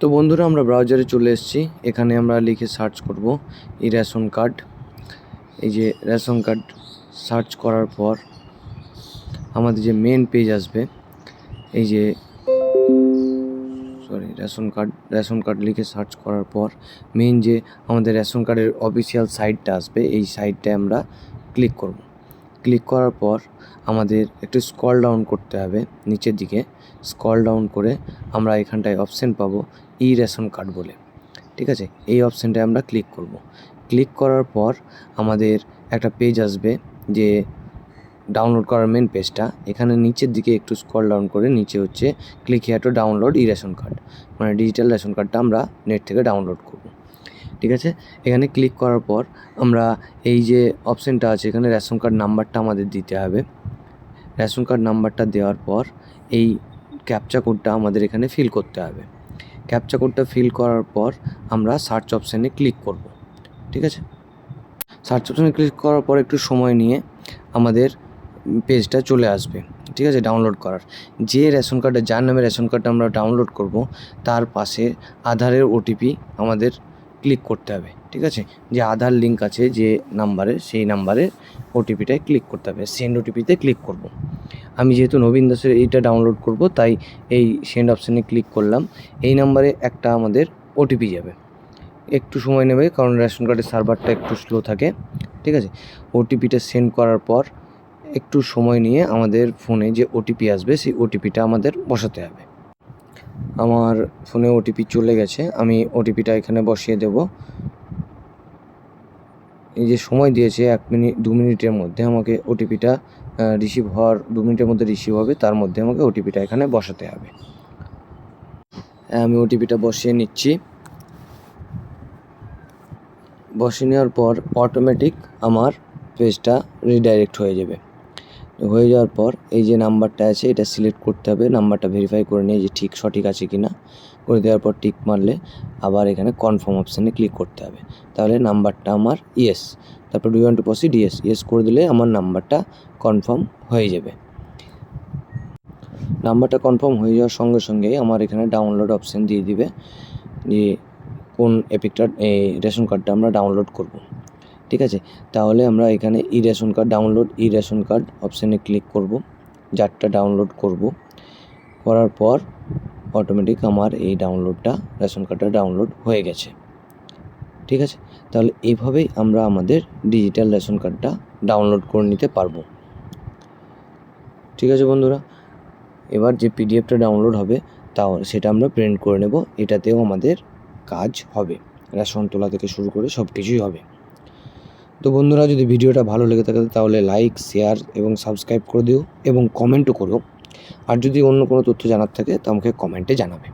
তো বন্ধুরা, আমরা ব্রাউজারে চলে এসেছি। এখানে আমরা লিখে সার্চ করব এই রেশন কার্ড। এই যে রেশন কার্ড সার্চ করার পর আমাদের যে মেন পেজ আসবে, এই যে sorry ration card ration card লিখে সার্চ করার পর মেন যে আমাদের রেশন কার্ডের অফিসিয়াল সাইটটা আসবে, এই সাইটটায় আমরা ক্লিক করব। ক্লিক করার পর আমাদের একটু স্ক্রল ডাউন করতে হবে নিচের দিকে। স্ক্রল ডাউন করে আমরা এখানটায় অপশন পাবো ই রেশন কার্ড বলে। ঠিক আছে? এই অপশানটায় আমরা ক্লিক করব। ক্লিক করার পর আমাদের একটা পেজ আসবে যে ডাউনলোড করার মেন পেজটা এখানে নিচের দিকে একটু স্ক্রল ডাউন করে নিচে হচ্ছে click here to download e ration card. মানে ডিজিটাল রেশন কার্ডটা আমরা নেট থেকে ডাউনলোড করব। ঠিক আছে? এখানে ক্লিক করার পর আমরা এই যে অপশানটা আছে, এখানে রেশন কার্ড নাম্বারটা আমাদের দিতে হবে। রেশন কার্ড নাম্বারটা দেওয়ার পর এই ক্যাপচা কোডটা আমাদের এখানে ফিল করতে হবে। ক্যাপচা কোডটা ফিল করার পর আমরা সার্চ অপশানে ক্লিক করব। ঠিক আছে? সার্চ অপশানে ক্লিক করার পর একটু সময় নিয়ে আমাদের পেজটা চলে আসবে। ঠিক আছে? ডাউনলোড করার। যে রেশন কার্ডে যার নামে রেশন কার্ডটা আমরা ডাউনলোড করব, তার পাশে আধারের ওটিপি আমাদের ক্লিক করতে হবে, ঠিক আছে? যে আধার লিঙ্ক আছে যে নাম্বারে সেই নাম্বারে ওটিপিটায় ক্লিক করতে হবে সেন্ড ওটিপিতে ক্লিক করব। আমি যেহেতু নবীন দাসের এইটা ডাউনলোড করব, তাই এই সেন্ড অপশানে ক্লিক করলাম। এই নাম্বারে একটা আমাদের ওটিপি যাবে। একটু সময় নেবে, কারণ রেশন কার্ডের সার্ভারটা একটু স্লো থাকে, ঠিক আছে? ওটিপিটা সেন্ড করার পর একটু সময় নিয়ে আমাদের ফোনে যে ওটিপি আসবে, সেই ওটিপিটা আমাদের বসাতে হবে। আমার ফোনে ওটিপি চলে গেছে আমি ওটিপিটা এখানে বসিয়ে দেব। এই যে সময় দিয়েছে এক মিনিট দু মিনিটের মধ্যে আমাকে ওটিপিটা রিসিভ হওয়ার দু মিনিটের মধ্যে রিসিভ হবে তার মধ্যে আমাকে ওটিপিটা এখানে বসাতে হবে। হ্যাঁ, আমি ওটিপিটা বসিয়ে নিচ্ছি। বসিয়ে নেওয়ার পর অটোমেটিক আমার পেজটা রিডাইরেক্ট হয়ে যাবে। হয়ে যাওয়ার পর এই যে নাম্বারটা আছে, এটা সিলেক্ট করতে হবে। নাম্বারটা ভেরিফাই করে নিয়ে যে ঠিক সঠিক আছে কি না করে দেওয়ার পর টিক মারলে আবার এখানে কনফার্ম অপশানে ক্লিক করতে হবে। তাহলে নাম্বারটা আমার ইয়েস তারপর do want to proceed yes yes করে দিলে আমার নাম্বারটা কনফার্ম হয়ে যাবে। নাম্বারটা কনফার্ম হয়ে যাওয়ার সঙ্গে সঙ্গেই আমার এখানে ডাউনলোড অপশান দিয়ে দিবে। যে কোন এপিকটা এই রেশন কার্ডটা আমরা ডাউনলোড করব। ঠিক আছে? তাহলে আমরা এখানে e ration card download e ration card অপশানে ক্লিক করব। যারটা ডাউনলোড করব। করার পর অটোমেটিক আমার এই ডাউনলোডটা রেশন কার্ডটা ডাউনলোড হয়ে গেছে। ঠিক আছে? তাহলে এইভাবেই আমরা আমাদের ডিজিটাল রেশন কার্ডটা ডাউনলোড করে নিতে পারব। ঠিক আছে বন্ধুরা? এবার যে পিডিএফটা ডাউনলোড হবে, তাও সেটা আমরা প্রিন্ট করে নেব। এটাতেও আমাদের কাজ হবে। রেশন তোলা থেকে শুরু করে সব কিছুই হবে। তো বন্ধুরা, যদি ভিডিওটা ভালো লেগে থাকে, তাহলে লাইক শেয়ার এবং সাবস্ক্রাইব করে দিও এবং কমেন্টও করো আর যদি অন্য কোনো তথ্য জানার থাকে, তো আমাকে কমেন্টে জানাবে।